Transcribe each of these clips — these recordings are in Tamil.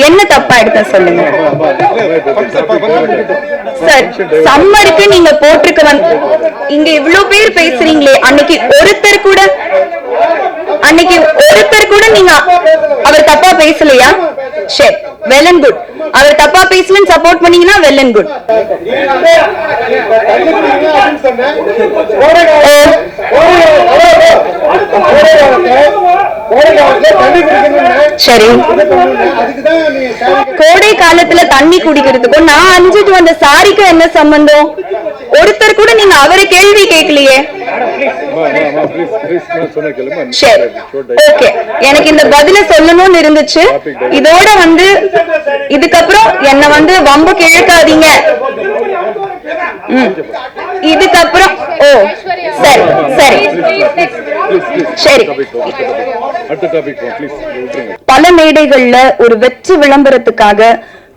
என்ன தப்பா எடுத்த சொல்லுங்க? சார் சம்மருக்கு நீங்க போட்டிருக்க வந்து இங்க இவ்வளவு பேர் பேசுறீங்களே அன்னைக்கு ஒருத்தர் கூட அன்னைக்கு ஒருத்தர் கூட நீங்க அவர் தப்பா பேசலையா? சரி வெல் அண்ட் குட் அவர் தப்பா பேசலன்னு சப்போர்ட் பண்ணீங்கன்னா வெல் அண்ட் குட் சரி. கோடை காலத்துல தண்ணி குடிக்கிறதுக்கும் நான் அணிஞ்சிட்டு வந்த சாரிக்கும் என்ன சம்பந்தம்? ஒருத்தர் கூட நீங்க அவரை கேள்வி கேட்கலையே. சரி. ஓகே எனக்கு இந்த பதில சொல்லணும்னு இருந்துச்சு. இதோட வந்து இதுக்கப்புறம் என்ன வந்து வம்பு கிழக்காதீங்க. இதுக்கப்புறம் ஓ சரி சரி. சரி. பல மேடைகள்ல ஒரு வெற்றி விளம்பரத்துக்காக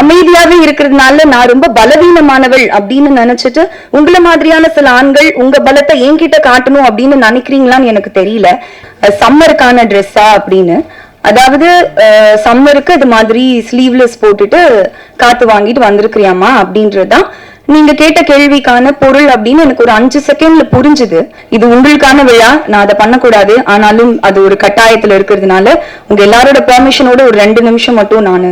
அமைதியாவே இருக்கிறதுனால நான் ரொம்ப பலவீனமானவள் அப்படின்னு நினைச்சிட்டு உங்களை மாதிரியான சில ஆண்கள் உங்க பலத்தை என்கிட்ட காட்டணும் அப்படின்னு நினைக்கிறீங்களான்னு எனக்கு தெரியல. சம்மருக்கான ட்ரெஸ்ஸா அப்படின்னு. அதாவது சம்மருக்கு இது மாதிரி ஸ்லீவ்லெஸ் போட்டுட்டு காத்து வாங்கிட்டு வந்திருக்கிறியாமா அப்படின்றதுதான். நீங்க கேட்ட கேள்விக்கான பொருள் அப்படின்னு எனக்கு ஒரு அஞ்சு செகண்ட்ல புரிஞ்சுது. இது உங்களுக்கான விழா நான் அதை பண்ணக்கூடாது. ஆனாலும் அது ஒரு கட்டாயத்துல இருக்கிறதுனால உங்க எல்லாரோட பெர்மிஷனோட ஒரு ரெண்டு நிமிஷம் மட்டும் நான்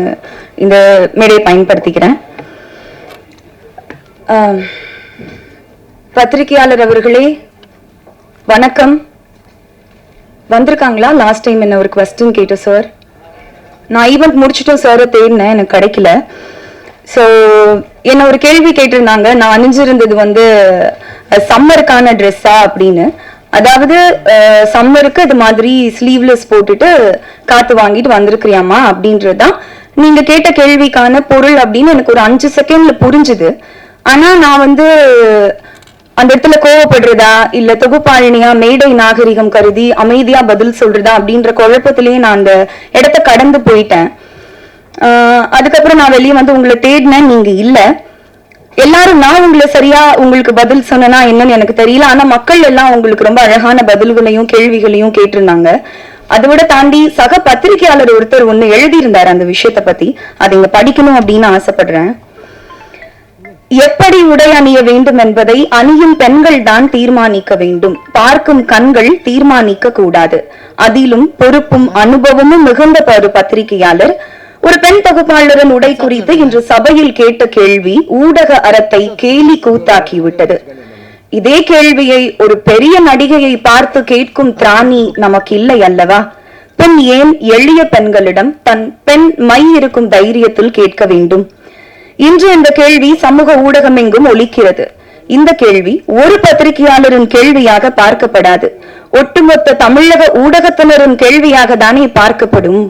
இந்த மேடையை பயன்படுத்திக்கிறேன். பத்திரிகையாளர் அவர்களே வணக்கம். வந்திருக்காங்களா? லாஸ்ட் டைம் என்ன ஒரு கொஸ்டின் கேட்டேன் சார் நான் ஈவெண்ட் முடிச்சுட்டும் சாரை தேடினேன் எனக்கு கிடைக்கல. ஸோ என்ன ஒரு கேள்வி கேட்டிருந்தாங்க நான் அணிஞ்சிருந்தது வந்து சம்மருக்கான ட்ரெஸ்ஸா அப்படின்னு. அதாவது சம்மருக்கு இது மாதிரி ஸ்லீவ்லெஸ் போட்டுட்டு காத்து வாங்கிட்டு வந்திருக்கிறியாமா அப்படின்றதுதான். நீங்க கேட்ட கேள்விக்கான பொருள் அப்படின்னு எனக்கு ஒரு அஞ்சு செகண்ட்ல புரிஞ்சுது. ஆனா நான் வந்து அந்த இடத்துல கோவப்படுறதா இல்ல தொகுப்பாளினியா மேடை நாகரிகம் கருதி அமைதியா பதில் சொல்றதா அப்படின்ற குழப்பத்திலேயே நான் அந்த இடத்த கடந்து போயிட்டேன். அதுக்கப்புறம் நான் வெளியே வந்து உங்களை தேடினேன் நீங்க இல்ல. எல்லாரும் நான் உங்களை சரியா உங்களுக்கு பதில் சொன்னனா என்னன்னு எனக்கு தெரியல. ஆனா மக்கள் எல்லாம் உங்களுக்கு ரொம்ப அழகான பதில்களையும் கேள்விகளையும் கேட்டிருந்தாங்க. அதை விட தாண்டி சக பத்திரிகையாளர் ஒருத்தர் ஒண்ணு எழுதியிருந்தார் அந்த விஷயத்த பத்தி. அதை இங்க படிக்கணும் அப்படின்னு ஆசைப்படுறேன். எப்படி உடை அணிய வேண்டும் என்பதை அணியும் பெண்கள் தான் தீர்மானிக்க வேண்டும். பார்க்கும் கண்கள் தீர்மானிக்க கூடாது. அதிலும் பொறுப்பும் அனுபவமும் மிகுந்த ஒரு பத்திரிகையாளர். ஒரு பெண் பகுப்பாளரின் உடை குறித்து இன்று சபையில் கேட்ட கேள்வி ஊடக அறத்தை கேலி கூத்தாக்கிவிட்டது. இதே கேள்வியை ஒரு பெரிய நடிகையை பார்த்து கேட்கும் பிராணி நமக்கு இல்லை அல்லவா? பெண் ஏன் எளிய பெண்களிடம் தன் பெண் மை இருக்கும் தைரியத்தில் கேட்க வேண்டும்? இன்று இந்த கேள்வி சமூக ஊடகம் எங்கும் ஒலிக்கிறது. இந்த கேள்வி ஒரு பத்திரிகையாளரின் கேள்வியாக பார்க்கப்படாது. ஒட்டுமொத்த தமிழக ஊடகத்தினரின் கேள்வியாக தானே பார்க்கப்படும்.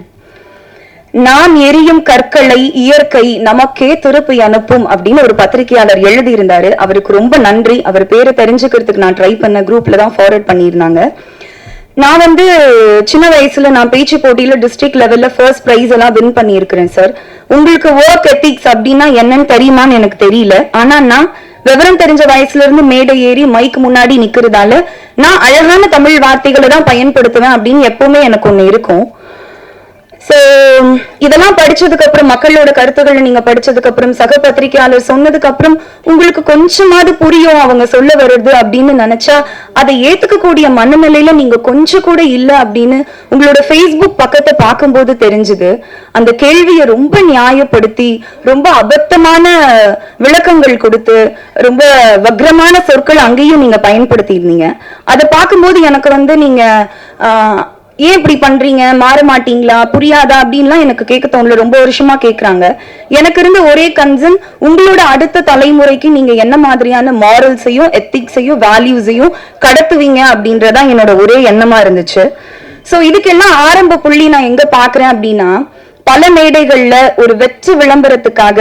நான் எரியும் கற்களை இயற்கை நமக்கே திருப்பி அனுப்பும் அப்படின்னு ஒரு பத்திரிகையாளர் எழுதியிருந்தாரு. அவருக்கு ரொம்ப நன்றி. அவர் பேரை தெரிஞ்சுக்கிறதுக்கு நான் ட்ரை பண்ண குரூப்ல தான் ஃபார்வர்ட் பண்ணியிருந்தாங்க. நான் வந்து சின்ன வயசுல நான் பேச்சு போட்டியில டிஸ்ட்ரிக்ட் லெவல்ல ஃபர்ஸ்ட் ப்ரைஸ் எல்லாம் வின் பண்ணியிருக்கிறேன் சார் உங்களுக்கு ஒர்க் எத்திக்ஸ் அப்படின்னா என்னன்னு தெரியுமான்னு எனக்கு தெரியல. ஆனா நான் விவரம் தெரிஞ்ச வயசுல இருந்து மேடை ஏறி மைக் முன்னாடி நிக்கிறதால நான் அழகான தமிழ் வார்த்தைகளை தான் பயன்படுத்துவேன் அப்படின்னு எப்பவுமே எனக்கு ஒண்ணு இருக்கும். ஸோ um, இதெல்லாம் படிச்சதுக்கு அப்புறம் மக்களோட கருத்துக்களை நீங்க படிச்சதுக்கு அப்புறம் சக பத்திரிகையாளர் சொன்னதுக்கு அப்புறம் உங்களுக்கு கொஞ்சமாவது புரியும் அவங்க சொல்ல வருது அப்படின்னு நினைச்சா அதை ஏத்துக்கக்கூடிய மனநிலையில நீங்க கொஞ்சம் கூட இல்லை அப்படின்னு உங்களோட ஃபேஸ்புக் பக்கத்தை பார்க்கும்போது தெரிஞ்சுது. அந்த கேள்வியை ரொம்ப நியாயப்படுத்தி ரொம்ப அபத்தமான விளக்கங்கள் கொடுத்து ரொம்ப வக்ரமான சொற்கள் அங்கேயும் நீங்க பயன்படுத்தி இருந்தீங்க அதை பார்க்கும்போது எனக்கு வந்து நீங்க ஆஹ், ஏன் இப்படி பண்றீங்க? மாற மாட்டீங்களா? புரியாதா? அப்படின்லாம் எனக்கு கேட்க தோணல. ரொம்ப வருஷமா கேக்குறாங்க. எனக்கு இருந்த ஒரே கன்சர்ன் உங்களோட அடுத்த தலைமுறைக்கு நீங்க என்ன மாதிரியான மாரல்ஸையும் எத்திக்ஸையும் வேல்யூஸையும் கடத்துவீங்க அப்படின்றதா என்னோட ஒரே எண்ணமா இருந்துச்சு. சோ இதுக்கெல்லாம் ஆரம்ப புள்ளி நான் எங்க பாக்குறேன் அப்படின்னா பல மேடைகள்ல ஒரு வெற்றி விளம்பரத்துக்காக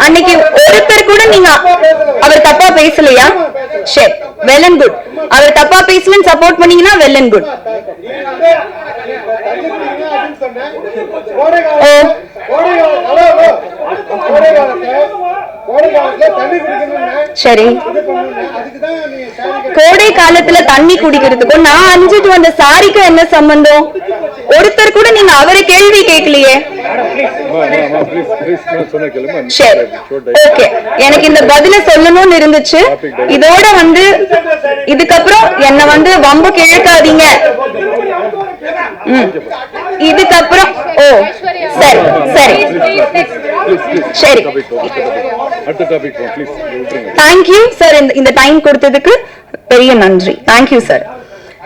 அன்னைக்கு ஒருத்தர் கூட நீங்க அவர் தப்பா பேசலையா? சரி வெல் அண்ட் குட் அவர் தப்பா பேசலன்னு சப்போர்ட் பண்ணீங்கன்னா வெல் அண்ட் குட் ஓ. சரி. கோடை காலத்துல தண்ணி குடிக்கிறதுக்கும் நான் அஞ்சிட்டு வந்த சாரிக்கும் என்ன சம்பந்தம்? ஒருத்தர் கூட நீங்க அவரை கேள்வி கேட்கலையே. சரி ஓகே எனக்கு இந்த பதில சொல்லணும்னு இருந்துச்சு. இதோட வந்து இதுக்கப்புறம் என்ன வந்து வம்பு கிழக்காதீங்க. இதுக்கப்புறம் ஓ சரி சரி. சரி. தேங்க்யூ சார் இந்த இந்த டைம் கொடுத்ததுக்கு பெரிய நன்றி. தேங்க்யூ சார்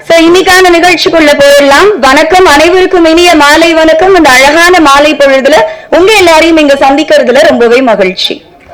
சோ இன்னைக்கான நிகழ்ச்சிக்குள்ள போயிடலாம். வணக்கம். அனைவருக்கும் இனிய மாலை வணக்கம். இந்த அழகான மாலை பொழுதுல உங்க எல்லாரையும் இங்க சந்திக்கிறதுல ரொம்பவே மகிழ்ச்சி.